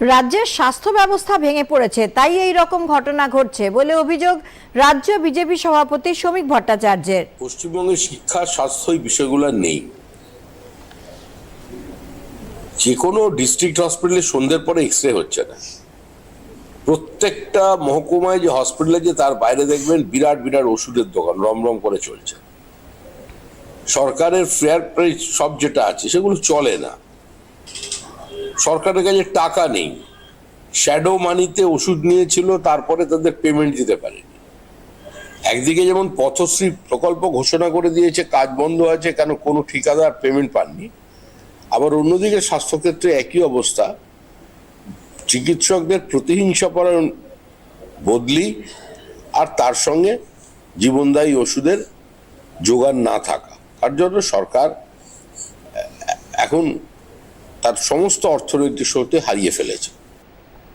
রাজ্যের স্বাস্থ্য ব্যবস্থা ভেঙে পড়েছে, তাই এই রকম ঘটনা ঘটছে বলে অভিযোগ রাজ্য বিজেপি সভাপতি শ্রমিক ভট্টাচার্যের। পশ্চিমবঙ্গের শিক্ষা, স্বাস্থ্য বিষয়গুলো নেই। যে কোনো ডিস্ট্রিক্ট হসপিটালে সন্ধ্যের পরে এক্স রে হচ্ছে না। প্রত্যেকটা মহকুমায় যে হসপিটাল আছে, তার বাইরে দেখবেন বিরাট বিরাট ওষুধের দোকান রমরম করে চলছে। সরকারের ফেয়ার প্রাইস সব যেটা আছে, সেগুলো চলে না। সরকারের কাছে টাকা নেই। শ্যাডো মানিতে ওষুধ নিয়েছিল, তারপরে তাদের পেমেন্ট দিতে পারেনি। একদিকে যেমন পথশ্রী প্রকল্প ঘোষণা করে দিয়েছে, কাজ বন্ধ আছে, কেন কোনো ঠিকাদার পেমেন্ট পাননি। আবার অন্যদিকে স্বাস্থ্যক্ষেত্রে একই অবস্থা। চিকিৎসকদের প্রতিহিংসাপরায়ণ বদলি, আর তার সঙ্গে জীবনদায়ী ওষুধের যোগান না থাকা। তার জন্য সরকার এখন তার সমস্ত অর্থনৈতিক শক্তি হারিয়ে ফেলেছে।